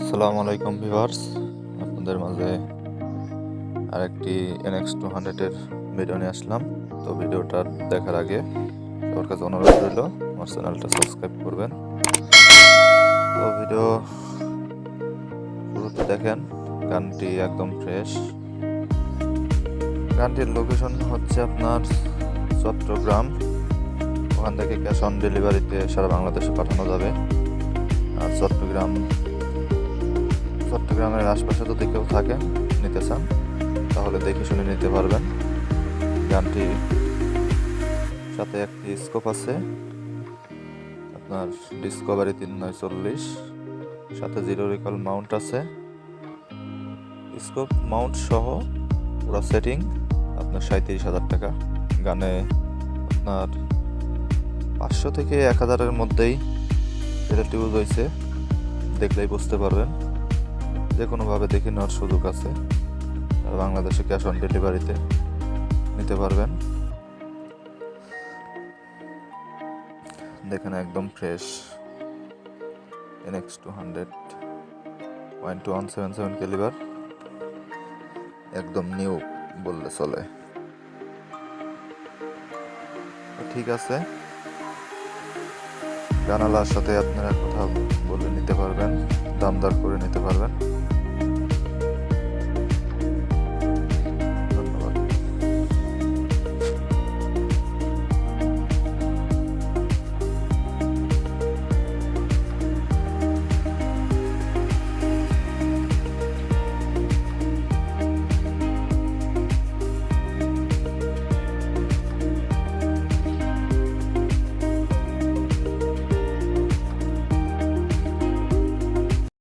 আসসালামু আলাইকুম ভিউয়ার্স। আপনাদের মাঝে আরেকটি এনএক্স টু হান্ড্রেডের ভিডিও নিয়ে আসলাম। তো ভিডিওটা দেখার আগে সবার কাছে অনুরোধ রইল, আমার চ্যানেলটা সাবস্ক্রাইব করবেন। তো ভিডিও শুরুতে দেখেন, গানটি একদম ফ্রেশ গানটির লোকেশন হচ্ছে আপনার চট্টগ্রাম। ওখান থেকে ক্যাশ অন ডেলিভারিতে সারা বাংলাদেশে পাঠানো যাবে। আর চট্টগ্রাম চট্টগ্রামের আশপাশে যদি কেউ থাকেন নিতে চান, তাহলে দেখে শুনে নিতে পারবেন। গানটি সাথে একটি স্কোপ আছে। আপনার ডিসকভারি তিন নয় চল্লিশ, সাথে জিরো রিকল মাউন্ট আছে। স্কোপ মাউন্ট সহ পুরো সেটিং আপনার সাঁত্রিশ হাজার টাকা। গানে আপনার পাঁচশো থেকে এক হাজারের মধ্যেই রেট ইউজ হয়েছে। দেখলেই বুঝতে পারবেন। যে কোনোভাবে দেখে নেওয়ার সুযোগ আছে বাংলাদেশে ক্যাশ অন ডেলিভারিতে নিতে পারবেন। দেখেন একদম fresh NX two hundred point one seven seven calibre একদম নিউ বললে চলে। ঠিক আছে। জানালার সাথে আপনারা কথা বলে নিতে পারবেন দাম দর করে নিতে পারবেন।